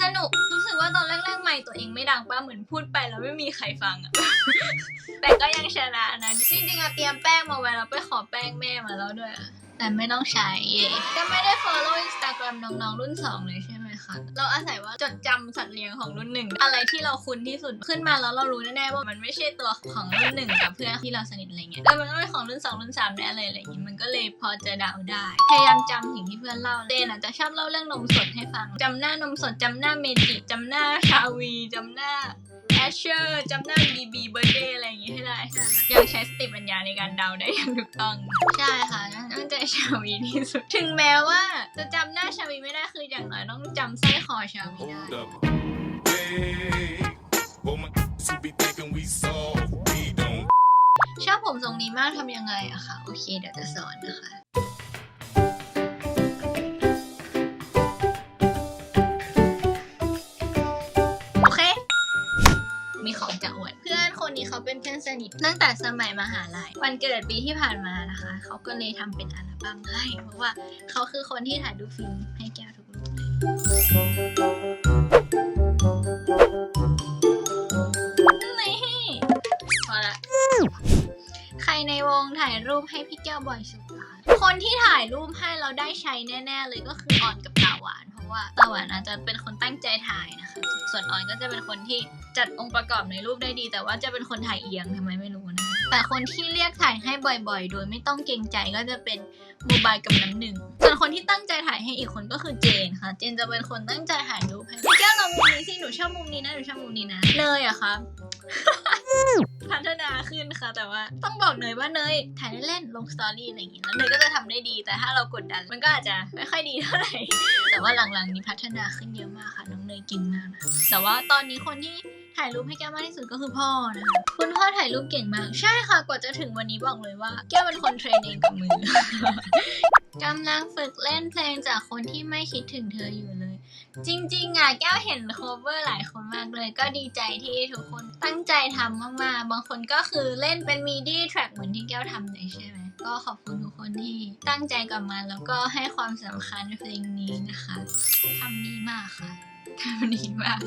สนุกรู้สึกว่าตอนแรกๆไม่ตัวเองไม่ดังป้าเหมือนพูดไปแล้วไม่มีใครฟังอะ แต่ก็ยังชนะนะจริงๆอะเตรียมแป้งมาไว้แล้วไปขอแป้งแม่มาแล้วด้วยอะแต่ไม่ต้องใช้เย่ก็ไม่ได้ follow Instagram น้องๆรุ่น 2 เลยใช่ไหมคะ เราอาศัยว่าจดจำสัตว์เลี้ยงของรุ่นหนึ่งอะไรที่เราคุ้นที่สุดขึ้นมาแล้วเรารู้แน่ๆว่ามันไม่ใช่ตัวของรุ่นหนึ่งกับเพื่อนที่เราสนิทอะไรเงี้ยแต่มันต้องเป็นของรุ่น 2 รุ่น3แน่เลยอะไรอย่างงี้มันก็เลยพอจะเดาได้พยายามจำสิ่งที่เพื่อนเล่าเต้นอาจจะชอบเล่าเรื่องนมสดให้ฟังจำหน้านมสดจำหน้าเมจิจำหน้าชาวีจำหน้า ชเชอร์จำหน้าบีบีเบอร์เดย์อะไรอย่างงี้ให้ได้ค่ะยังใช้สติปัญญาในการเดาได้อย่างถูกต้อง ใช่ค่ะน่าจะชาวีที่สุด ถึงแม้ว่าจะจำหน้าชาวีไม่ได้คืออย่างน้อยต้องจำสร้อยคอชาวีได้ Hold up. Hey, well, my who be thinking we soft, we don't ชอบผมทรงนี้มากทำยังไงอะคะโอเคเดี๋ยวจะสอนนะคะ นี้เขาเป็นเพื่อนสนิทตั้งแต่สมัยมหาลัย วันเกิดปีที่ผ่านมานะคะ เขาก็เลยทำเป็นอัลบั้มให้ เพราะว่าเขาคือคนที่ถ่ายรูปฟิล์มให้แก้วทุกรูปเลยนี่พอละใครในวงถ่ายรูปให้พี่แก้วบ่อยสุดคะคนที่ถ่ายรูปให้เราได้ใช้แน่ ๆ เลยก็คือออนกับตาหวาน ราะว่าตาหวานอาจจะเป็นคนตั้งใจถ่ายนะคะ ส่วนออนก็จะเป็นคนที่จัดองค์ประกอบในรูปได้ดี แต่ว่าจะเป็นคนถ่ายเอียงทำไมไม่รู้นะแต่คนที่เรียกถ่ายให้บ่อยๆ โดยไม่ต้องเกรงใจก็จะเป็นโมบายกับน้ำหนึ่ง ส่วนคนที่ตั้งใจถ่ายให้อีกคนก็คือเจนค่ะ เจนจะเป็นคนตั้งใจถ่ายรูปให้พี่แก้วลองมุมนี้สิหนูชอบมุมนี้นะหนูชอบมุมนี้นะเนยอะครับ พัฒนาขึ้นค่ะ แต่ว่าต้องบอกเนยว่าเนยถ่ายเล่นๆลงสตอรี่อะไรอย่างงี้แล้วเนยก็จะทำได้ดีแต่ถ้าเรากดดัน มันก็อาจจะไม่ค่อยดีเท่าไหร่แต่ว่าหลังๆนี้พัฒนาขึ้นเยอะมากค่ะน้องเนยเก่งมากนะแต่ว่าตอนนี้คนที่ถ่ายรูปให้แก้วมากที่สุดก็คือพ่อนะคะคุณพ่อถ่ายรูปเก่งมาก ใช่ค่ะกว่าจะถึงวันนี้บอกเลยว่า แก้วเป็นคนเทรนเองกับมือกำลังฝึกเล่นเพลงจากคนที่ไม่คิดถึงเธออยู่เลย จริง ๆ อะ แก้วเห็น cover หลายคนมากเลย ก็ดีใจที่ทุกคน ตั้งใจทำมากๆ บางคนก็คือเล่นเป็นมีดี้แทร็กเหมือนที่แก้วทำเลยใช่ไหม ก็ขอบคุณทุกคนที่ตั้งใจกับมันแล้วก็ให้ความสำคัญเพลงนี้นะคะทำดีมากค่ะทำดีมาก